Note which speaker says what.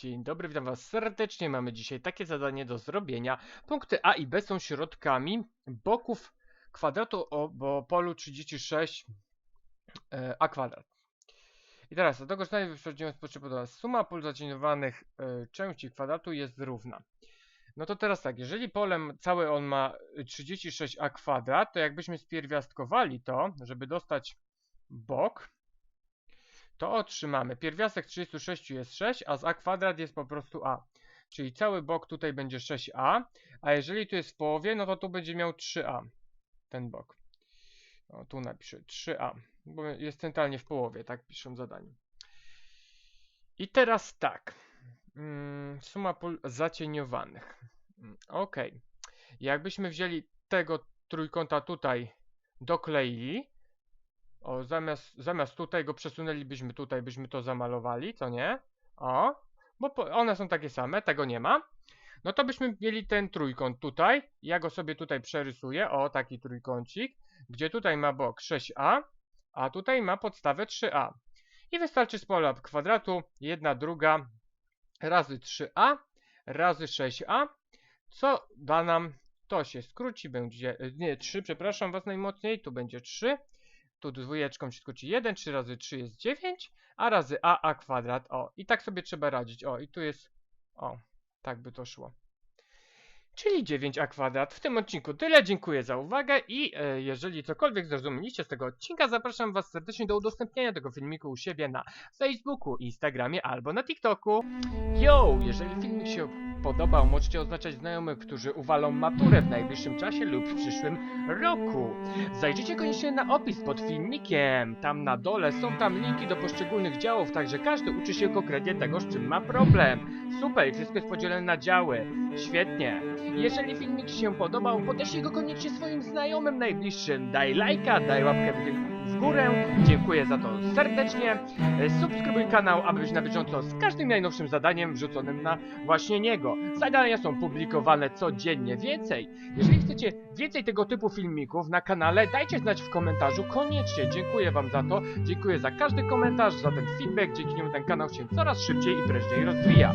Speaker 1: Dzień dobry, witam was serdecznie. Mamy dzisiaj takie zadanie do zrobienia. Punkty A i B są środkami boków kwadratu o polu 36 e, a kwadrat. I teraz do potrzeby do nas. Suma pól zacieniowanych e, części kwadratu jest równa. No to teraz tak, jeżeli polem całe on ma 36a kwadrat, to jakbyśmy spierwiastkowali to, żeby dostać bok, to otrzymamy. Pierwiastek 36 jest 6, a z a kwadrat jest po prostu a. Czyli cały bok tutaj będzie 6a, a jeżeli tu jest w połowie, no to tu będzie miał 3a. Ten bok. O, tu napiszę 3a, bo jest centralnie w połowie, tak piszę w zadaniu. I teraz tak. Mm, suma pól zacieniowanych. Mm, ok. Jakbyśmy wzięli tego trójkąta tutaj, dokleili, o, zamiast, zamiast tutaj go przesunęlibyśmy tutaj, byśmy to zamalowali, co nie? O, bo po, one są takie same, tego nie ma. No to byśmy mieli ten trójkąt tutaj. Ja go sobie tutaj przerysuję. O, taki trójkącik, gdzie tutaj ma bok 6a, a tutaj ma podstawę 3a. I wystarczy z pola kwadratu 1 druga razy 3a razy 6a, co da nam, to się skróci, będzie, nie 3, przepraszam was najmocniej, tu będzie 3, tu dwójeczką się skróci 1, 3 razy 3 jest 9, a razy a, a kwadrat, o. I tak sobie trzeba radzić, o. I tu jest, o, tak by to szło. Czyli 9a kwadrat. W tym odcinku tyle, dziękuję za uwagę i e, jeżeli cokolwiek zrozumieliście z tego odcinka, zapraszam was serdecznie do udostępniania tego filmiku u siebie na Facebooku, Instagramie albo na TikToku. Yo, jeżeli filmik się podobał, możecie oznaczać znajomych, którzy uwalą maturę w najbliższym czasie lub w przyszłym roku. Zajrzyjcie koniecznie na opis pod filmikiem. Tam na dole są tam linki do poszczególnych działów, także każdy uczy się konkretnie tego, z czym ma problem. Super, wszystko jest podzielone na działy. Świetnie. Jeżeli filmik Ci się podobał, podeślij go koniecznie swoim znajomym najbliższym. Daj lajka, daj łapkę w- górę. Dziękuję za to serdecznie. E, Subskrybuj kanał, aby być na bieżąco z każdym najnowszym zadaniem wrzuconym na właśnie niego. Zadania są publikowane codziennie. Więcej, jeżeli chcecie więcej tego typu filmików na kanale, dajcie znać w komentarzu koniecznie. Dziękuję Wam za to. Dziękuję za każdy komentarz, za ten feedback, dzięki niemu ten kanał się coraz szybciej i prężniej rozwija.